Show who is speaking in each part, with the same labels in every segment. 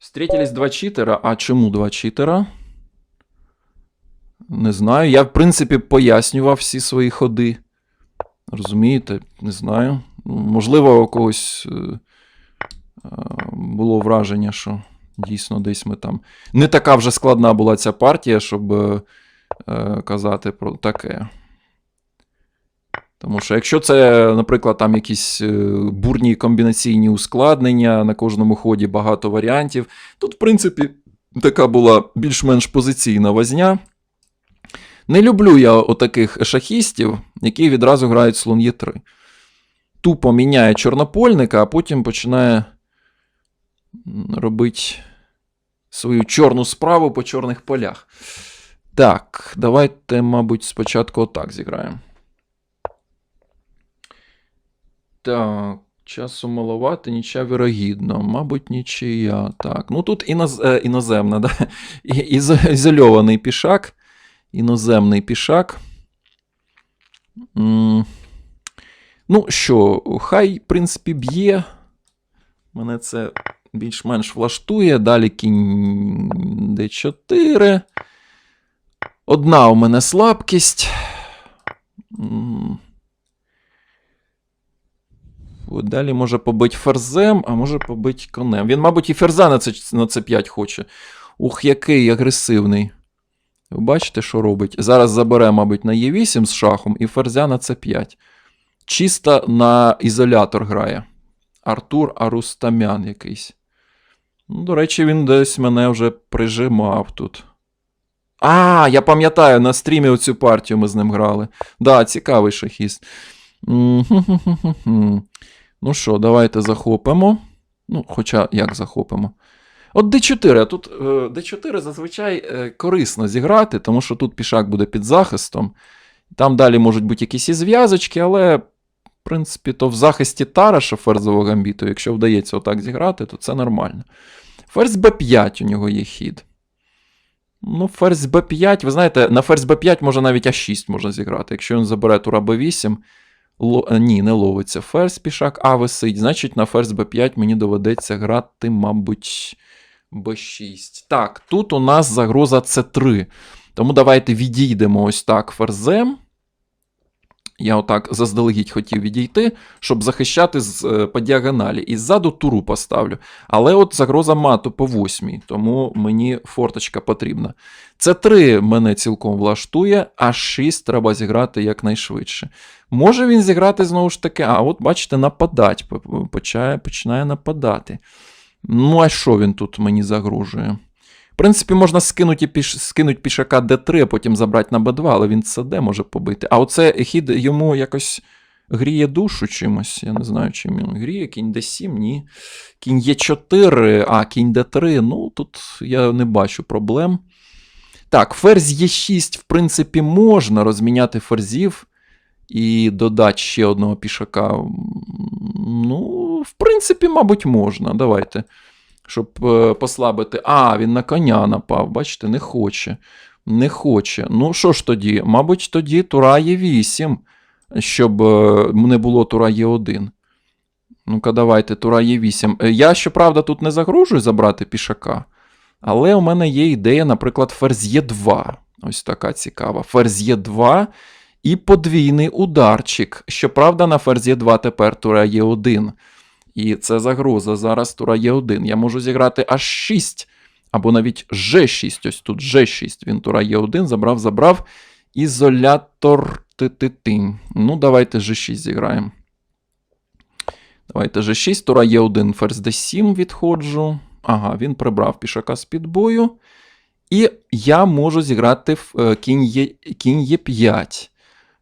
Speaker 1: Встретились два читера. А чому два читера? Не знаю. Я, в принципі, пояснював всі свої ходи. Розумієте? Не знаю. Можливо, у когось е, е, було враження, що дійсно десь ми там. Не така вже складна була ця партія, щоб е, казати про таке. Тому що якщо це, наприклад, там якісь е, бурні комбінаційні ускладнення, на кожному ході багато варіантів, тут, в принципі, така була більш-менш позиційна возня. Не люблю я отаких шахістів, які відразу грають слон Е3. Тупо міняє чорнопольника, а потім починає робити свою чорну справу по чорних полях. Так, давайте, мабуть, спочатку отак зіграємо. Так, часу маловато, нічия вірогідно. Мабуть, нічия. Так. Ну тут іноз... е, іноземна, да? Із- ізольований пішак. Іноземний пішак. Ну що, хай, в принципі, б'є. Мене це більш-менш влаштує. Далі кінь d4. Одна у мене слабкість. Далі може побить ферзем, а може побить конем. Він, мабуть, і ферза на це, на це 5 хоче. Ух, який агресивний. Ви бачите, що робить? Зараз забере, мабуть, на Е8 з шахом і ферзя на С5. Чисто на ізолятор грає. Артур Арустамян якийсь. Ну, до речі, він десь мене вже прижимав тут. А, я пам'ятаю, на стрімі оцю партію ми з ним грали. Да, цікавий шахіст. Ну що, давайте захопимо. Ну, хоча як захопимо? От D4. А тут е, D4 зазвичай е, корисно зіграти, тому що тут пішак буде під захистом. Там далі можуть бути якісь і зв'язочки, але, в принципі, то в захисті Тараша ферзового гамбіту, якщо вдається отак зіграти, то це нормально. Ферзь b5 у нього є хід. Ну, ферзь b5, ви знаєте, на ферзь b5 може навіть а6 можна зіграти. Якщо він забере тура b8, ло... е, ні, не ловиться ферзь пішак, а висить. Значить, на ферзь b5 мені доведеться грати, мабуть, b6. Так, тут у нас загроза c3. Тому давайте відійдемо ось так ферзем. Я отак заздалегідь хотів відійти, щоб захищати з, е, по діагоналі. І ззаду туру поставлю. Але от загроза мату по восьмій, тому мені форточка потрібна. Це 3 мене цілком влаштує, а 6 треба зіграти якнайшвидше. Може він зіграти знову ж таки, а от бачите, нападать. п- п- Почає, починає нападати. Ну, а що він тут мені загрожує? Принципі, можна скинути, піш... скинуть пішака d3, а потім забрати на b2, але він cd може побити. А оце хід йому якось гріє душу чимось. Я не знаю, чим він гріє. Кінь d7, ні. Кінь Е4, а кінь d3. Ну, тут я не бачу проблем. Так, ферзь Е6, в принципі, можна розміняти ферзів і додати ще одного пішака. Ну, в принципі, мабуть, можна. Давайте. Щоб е, послабити. А, він на коня напав. Бачите, не хоче. Не хоче. Ну, що ж тоді? Мабуть, тоді Тура є 8, щоб е, не було Тура є 1. Ну-ка, давайте, Тура є 8. Е, Я, щоправда, тут не загрожую забрати пішака. Але у мене є ідея, наприклад, ферзь є 2. Ось така цікава. Ферзь є 2 і подвійний ударчик. Щоправда, на ферзь є 2 тепер Тура є 1. І це загроза. Зараз тура є 1. Я можу зіграти аж 6, або навіть G6. Ось тут G6. Він тура є 1, забрав, забрав. Ізолятор ти-ти-ти. Ну, давайте G6 зіграємо. Давайте G6, тура є 1, ферзь D7 відходжу. Ага, він прибрав пішака з під бою. І я можу зіграти в е, кінь є 5.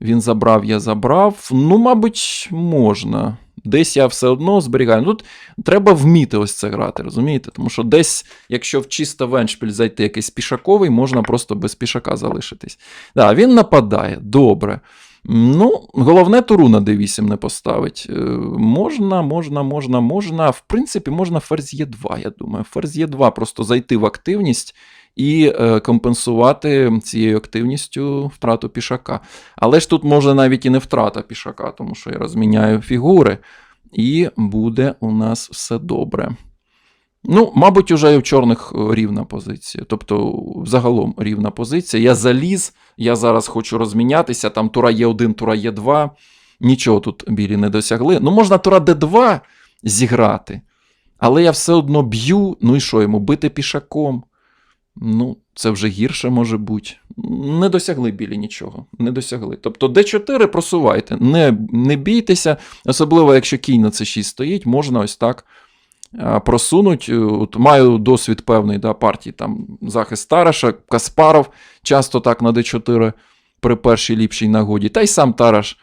Speaker 1: Він забрав, я забрав. Ну, мабуть, можна. Десь я все одно зберігаю. Ну, Тут треба вміти ось це грати, розумієте? Тому що десь, якщо в чисто веншпіль зайти якийсь пішаковий, можна просто без пішака залишитись. Да, він нападає, добре. Ну, головне туру на d8 не поставить. Е, Можна, можна, можна, можна. В принципі, можна ферзь Е2, я думаю. Ферзь Е2 просто зайти в активність і е, компенсувати цією активністю втрату пішака. Але ж тут може навіть і не втрата пішака, тому що я розміняю фігури, і буде у нас все добре. Ну, мабуть, уже і в чорних е, рівна позиція. Тобто, загалом рівна позиція. Я заліз, я зараз хочу розмінятися. Там тура Є1, тура Є2. Нічого тут білі не досягли. Ну, можна тура Д2 зіграти. Але я все одно б'ю. Ну і що йому? Бити пішаком. Ну, це вже гірше може бути. Не досягли білі нічого. Не досягли. Тобто Д4 просувайте. Не, не бійтеся, особливо, якщо кінь на С6 стоїть, можна ось так просунуть. Е, От маю досвід певний да, партії, там захист Тараша, Каспаров часто так на Д4 при першій ліпшій нагоді. Та й сам Тараш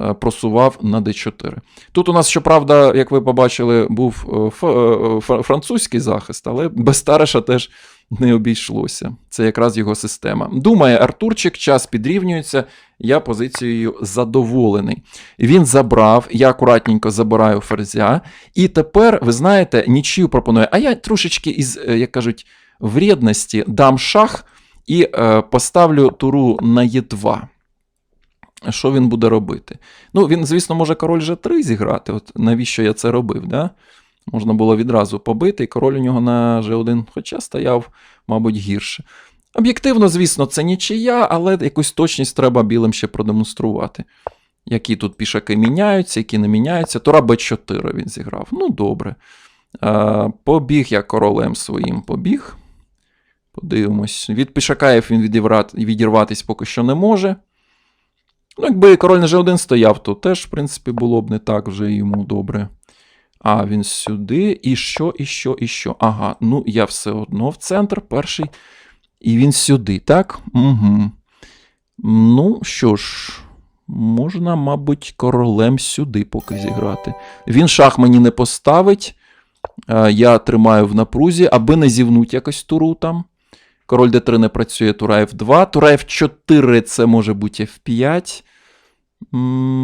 Speaker 1: е, просував на Д4. Тут у нас, щоправда, як ви побачили, був е, французький захист, але без Тараша теж не обійшлося. Це якраз його система. Думає Артурчик, час підрівнюється, я позицією задоволений. Він забрав, я акуратненько забираю ферзя. І тепер, ви знаєте, нічию пропонує. А я трошечки із, е, як кажуть, вредності дам шах і е, поставлю туру на Е2. Що він буде робити? Ну, він, звісно, може король G3 зіграти. От навіщо я це робив? Да? Можна було відразу побити, і король у нього на G1, хоча стояв, мабуть, гірше. Об'єктивно, звісно, це нічия, але якусь точність треба білим ще продемонструвати. Які тут пішаки міняються, які не міняються. Тура Б4 він зіграв. Ну, добре. Е, побіг я королем своїм побіг. Подивимось. Від пішакаїв він відірвати, відірватись поки що не може. Ну, якби король на G1 стояв, то теж, в принципі, було б не так вже йому добре. А, він сюди. І що, і що, і що? Ага, ну я все одно в центр перший. І він сюди, так? Угу. Ну, що ж, можна, мабуть, королем сюди поки зіграти. Він шах мені не поставить. Е, Я тримаю в напрузі, аби не зівнуть якось туру там. Король d3 не працює, тура f2. Тура f4 це може бути f5.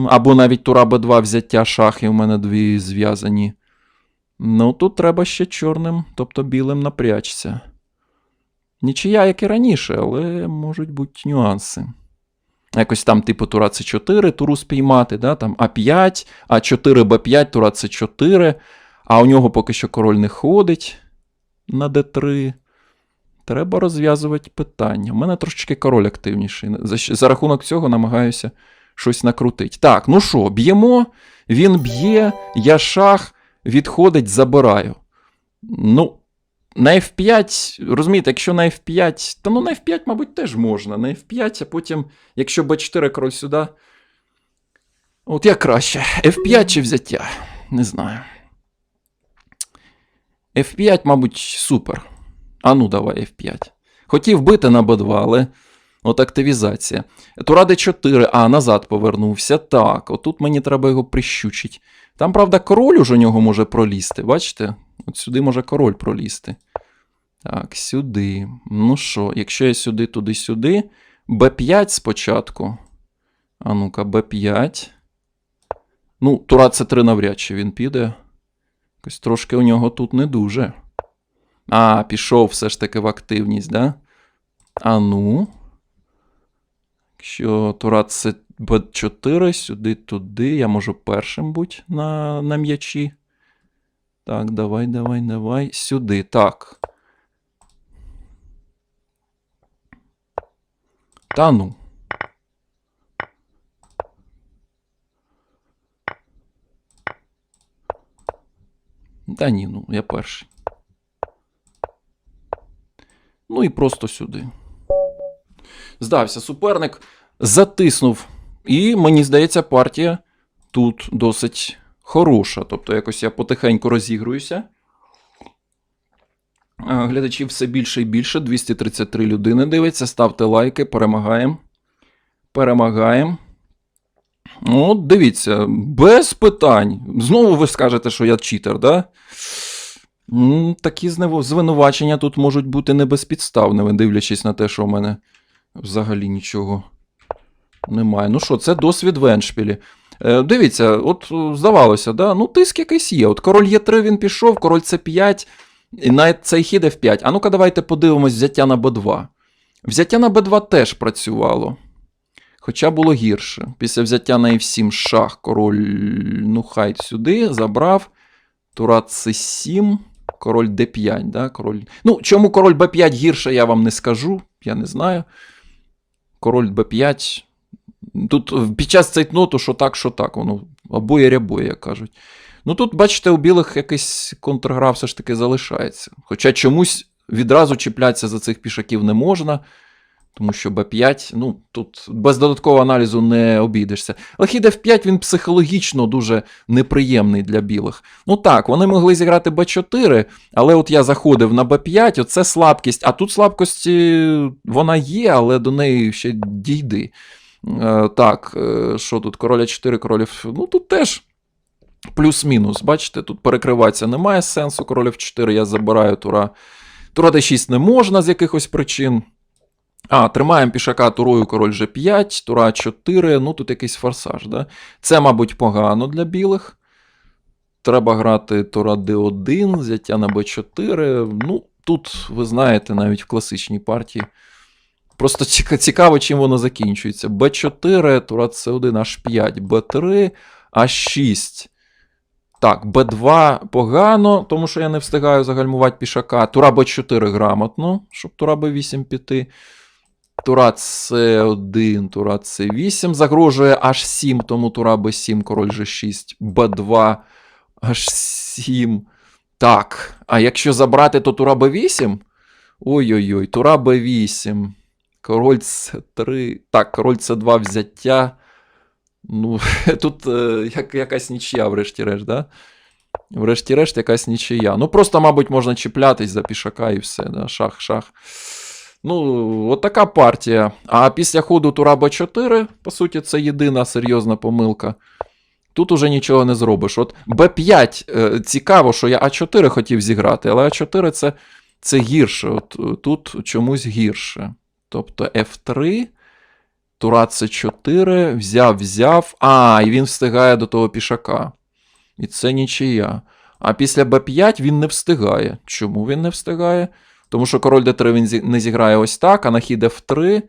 Speaker 1: Або навіть тура b2 взяття шахи у мене дві зв'язані. Ну, тут треба ще чорним, тобто білим напрячься. Нічия, як і раніше, але можуть бути нюанси. Якось там, типу, тура С4, туру спіймати, да? там А5, А4, Б5, тура С4, а у нього поки що король не ходить на Д3. Треба розв'язувати питання. У мене трошечки король активніший. За, за рахунок цього намагаюся щось накрутити. Так, ну що, б'ємо, він б'є, я шах, відходить, забираю. Ну, на F5, розумієте, якщо на F5, та ну на F5, мабуть, теж можна. На F5, а потім, якщо B4 король сюди. От як краще. F5 чи взяття? Не знаю. F5, мабуть, супер. А ну, давай F5. Хотів бити на B2, але от активізація. Тура D4, а, назад повернувся. Так, отут мені треба його прищучити. Там, правда, король уже у нього може пролізти, бачите? От сюди може король пролізти. Так, сюди. Ну що, якщо я сюди, туди, сюди. Б5 спочатку. А ну-ка, Б5. Ну, Тура С3 навряд чи він піде. Якось трошки у нього тут не дуже. А, пішов все ж таки в активність, да? А ну. Якщо Тура це Б4, сюди, туди. Я можу першим бути на, на м'ячі. Так, давай, давай, давай. Сюди. Так. Та ну. Та ні, ну, я перший. Ну і просто сюди. Здався суперник, затиснув. І мені здається, партія тут досить хороша. Тобто, якось я потихеньку розігруюся. А, Глядачів все більше і більше. 233 людини дивиться. Ставте лайки, перемагаємо. Перемагаємо. От, дивіться, без питань. Знову ви скажете, що я читер, да? Такі звинувачення тут можуть бути не безпідставними, дивлячись на те, що в мене взагалі нічого немає. Ну що, це досвід в Еншпілі. Е, дивіться, от е, здавалося, да? ну тиск якийсь є. От король Є3 він пішов, король С5, і на цей хід F5. А ну-ка, давайте подивимось взяття на Б2. Взяття на Б2 теж працювало. Хоча було гірше. Після взяття на F7 шах, король, ну хай сюди, забрав. Тура С7. Король d5, да? король... Ну, чому король b5 гірше, я вам не скажу, я не знаю. Король b5. Тут е, під час цейтноту, що так, що так, воно обоє рябоє, як кажуть. Ну тут, бачите, у білих якийсь контргра все ж таки залишається. Хоча чомусь відразу чіплятися за цих пішаків не можна, тому що b5, ну тут без додаткового аналізу не обійдешся. Але хід f5 він психологічно дуже неприємний для білих. Ну так, вони могли зіграти b4, але от я заходив на b5, оце слабкість. А тут слабкості вона є, але до неї ще дійди. Е, так, е, що тут? Короля 4, королів. Ну тут теж. Плюс-мінус, бачите, тут перекриватися немає сенсу. Король F4 я забираю тура. Тура D6 не можна з якихось причин. А, тримаємо пішака турою король G5, тура 4, ну тут якийсь форсаж. Да? Це, мабуть, погано для білих. Треба грати тура D1, взяття на B4. Ну, тут, ви знаєте, навіть в класичній партії. Просто цікаво, чим воно закінчується. Б4, тура С1, H5, Б3, H6. Так, Б2 погано, тому що я не встигаю загальмувати пішака. Тура Б4 грамотно, щоб тура Б8 піти. Тура С1, тура С8 загрожує H7, тому тура Б7, король G6, Б2, H7. Так, а якщо забрати, то тура Б8? Ой-ой-ой, тура Б8. Король С3. Так, король С2 взяття. Ну, тут е, як, якась нічия, врешті-решт, да? Врешті-решт, якась нічия. Ну, просто, мабуть, можна чіплятись за пішака і все, да? шах, шах. Ну, от така партія. А після ходу тура Б4, по суті, це єдина серйозна помилка. Тут уже нічого не зробиш. От Б5 е, цікаво, що я А4 хотів зіграти, але А4 це, це гірше. От е, тут чомусь гірше. Тобто F3. Тура С4, взяв, взяв. А, і він встигає до того пішака. І це нічия. А після Б5 він не встигає. Чому він не встигає? Тому що король Д3 він не зіграє ось так, а на хід F3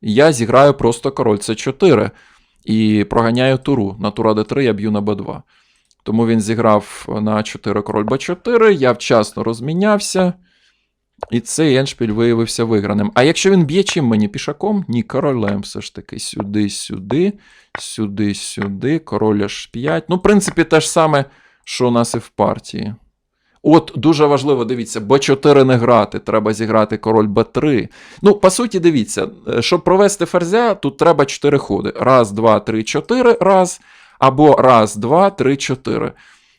Speaker 1: я зіграю просто король С4 і проганяю туру. На тура Д3 я б'ю на Б2. Тому він зіграв на 4 король Б4, я вчасно розмінявся. І цей еншпіль виявився виграним. А якщо він б'є чим мені пішаком? Ні, королем все ж таки. Сюди, сюди, сюди, сюди, король H5. Ну, в принципі, те ж саме, що у нас і в партії. От дуже важливо, дивіться, Б4 не грати, треба зіграти король Б3. Ну, по суті, дивіться, е, щоб провести ферзя, тут треба 4 ходи. Раз, два, три, чотири, раз. Або раз, два, три, чотири.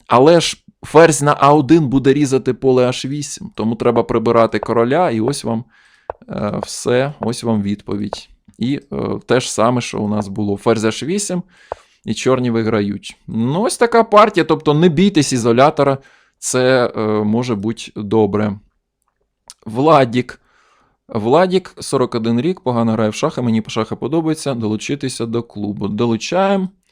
Speaker 1: Але ж ферзь на А1 буде різати поле H8, тому треба прибирати короля, і ось вам е, все, ось вам відповідь. І е, те ж саме, що у нас було. Ферзь H8, і чорні виграють. Ну, ось така партія, тобто не бійтесь ізолятора, це е, може бути добре. Владік. Владік, 41 рік, погано грає в шахи, мені шахи подобається. Долучитися до клубу. Долучаємо.